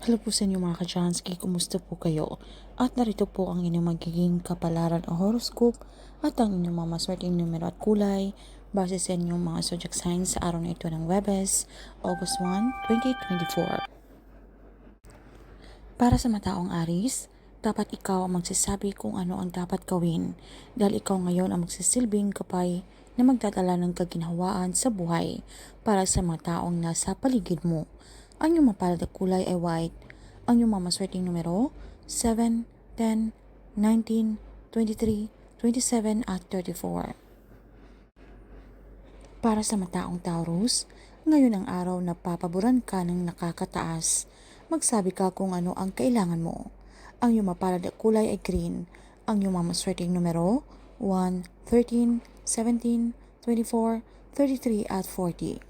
Hello po sa inyo mga ka-Jansky, kumusta po kayo? At narito po ang inyong magiging kapalaran o horoscope at ang inyong mga maswerteng numero at kulay base sa inyong mga zodiac signs sa araw na ito ng Webes, August 1, 2024. Para sa mataong Aris, dapat ikaw ang magsasabi kung ano ang dapat gawin dahil ikaw ngayon ang magsisilbing kapay na magdadala ng kaginhawaan sa buhay para sa mga taong nasa paligid mo. Ang iyong mapalad kulay ay white. Ang iyong mamaswerteng numero 7, 10, 19, 23, 27 at 34. Para sa mataong Taurus, ngayon ang araw na papaboran ka ng nakakataas. Magsabi ka kung ano ang kailangan mo. Ang iyong mapalad na kulay ay green. Ang iyong mamaswerteng numero 1, 13, 17, 24, 33 at 40.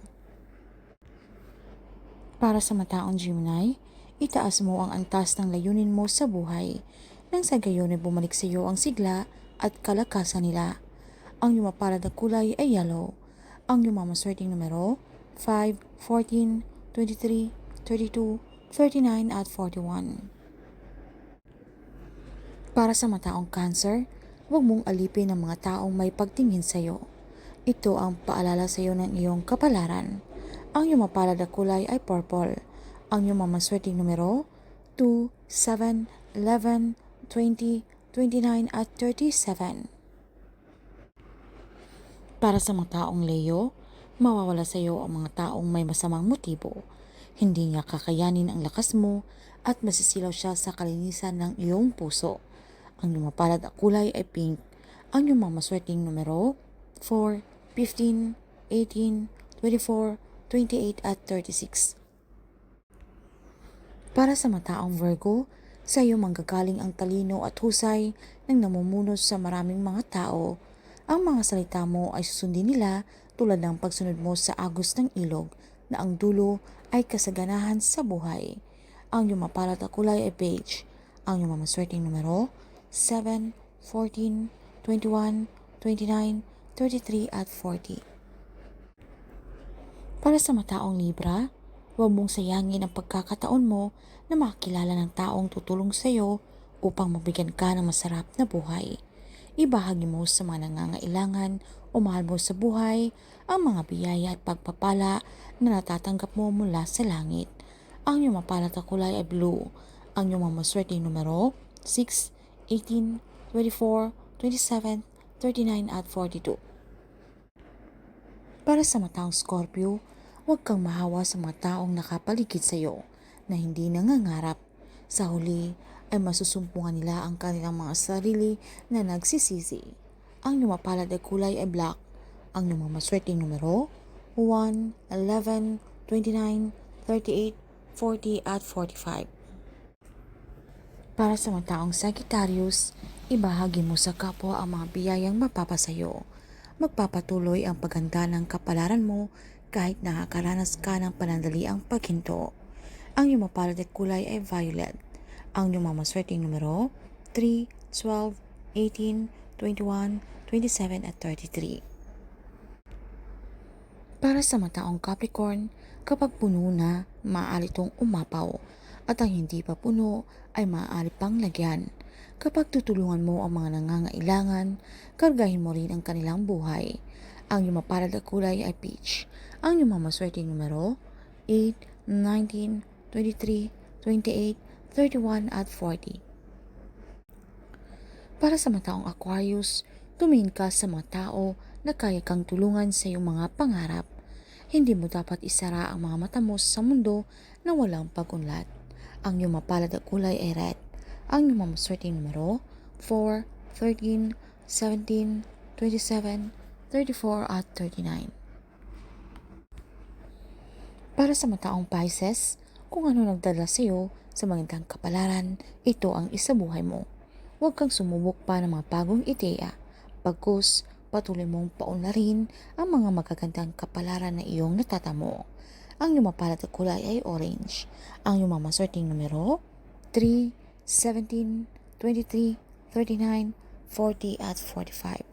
Para sa mataong Gemini, itaas mo ang antas ng layunin mo sa buhay nang sa gayon ay bumalik sa iyo ang sigla at kalakasan nila. Ang iyong mapalad na kulay ay yellow. Ang iyong mamaswerteng numero 5, 14, 23, 32, 39 at 41. Para sa mataong cancer, huwag mong alipin ang mga taong may pagtingin sa iyo. Ito ang paalala sa iyo ng iyong kapalaran. Ang iyong mapalad na kulay ay purple. Ang iyong mamaswerteng numero 2, 7, 11, 20, 29 at 37. Para sa mga taong Leo, mawawala sa iyo ang mga taong may masamang motibo. Hindi niya kakayanin ang lakas mo at masisilaw siya sa kalinisan ng iyong puso. Ang iyong mapalad na kulay ay pink. Ang iyong mamaswerteng numero 4, 15, 18, 24, 28 at 36. Para sa mataong Virgo, sa iyo manggagaling ang talino at husay ng namumuno sa maraming mga tao. Ang mga salita mo ay susundin nila tulad ng pagsunod mo sa agos ng ilog na ang dulo ay kasaganahan sa buhay. Ang iyong mapalat na kulay ay beige. Ang iyong mamaswerteng numero 7, 14, 21, 29, 33 at 40. Para sa mataong Libra, huwag mong sayangin ang pagkakataon mo na makakilala ng taong tutulong sa iyo upang mabigyan ka ng masarap na buhay. Ibahagi mo sa mga nangangailangan o mahal mo sa buhay ang mga biyaya at pagpapala na natatanggap mo mula sa langit. Ang iyong mapalat na kulay ay blue. Ang iyong mamaswerteng numero 6, 18, 24, 27, 39 at 42. Para sa mataong Scorpio, huwag kang mahawa sa mga taong nakapaligid sa iyo na hindi nangangarap. Sa huli ay masusumpungan nila ang kanilang mga sarili na nagsisisi. Ang lumapalad ay kulay ay black. Ang lumamaswerteng numero 1, 11, 29, 38, 40 at 45. Para sa mga taong Sagittarius, ibahagi mo sa kapwa ang mga biyayang mapapasayo. Magpapatuloy ang paganda ng kapalaran mo kahit nakakaranas ka ng panandaliang paghinto. Ang iyong mapalad kulay ay violet. Ang iyong mamaswerteng numero 3, 12, 18, 21, 27 at 33. Para sa mataong Capricorn, kapag puno na, maaari itong umapaw at ang hindi pa puno ay maaari pang lagyan. Kapag tutulungan mo ang mga nangangailangan, kargahin mo rin ang kanilang buhay. Ang iyong mapalad na kulay ay peach. Ang iyong mamaswerteng numero 8, 19, 23, 28, 31 at 40. Para sa mga taong Aquarius, tumingin ka sa mga tao na kaya kang tulungan sa iyong mga pangarap. Hindi mo dapat isara ang mga mata mo sa mundo na walang pagunlad. Ang iyong mapalad na kulay ay red. Ang iyong mamaswerteng numero 4, 13, 17, 27, 34 at 39. Para sa mataong Pisces, kung ano nagdala sa iyo sa magandang kapalaran, ito ang isabuhay mo. Huwag kang sumubok pa ng mga bagong ideya. Pagkus, patuloy mong paunlarin ang mga magagandang kapalaran na iyong natatamo. Ang iyong mapalat kulay ay orange. Ang iyong mamaswerteng numero 3, 17, 23, 39, 40 at 45.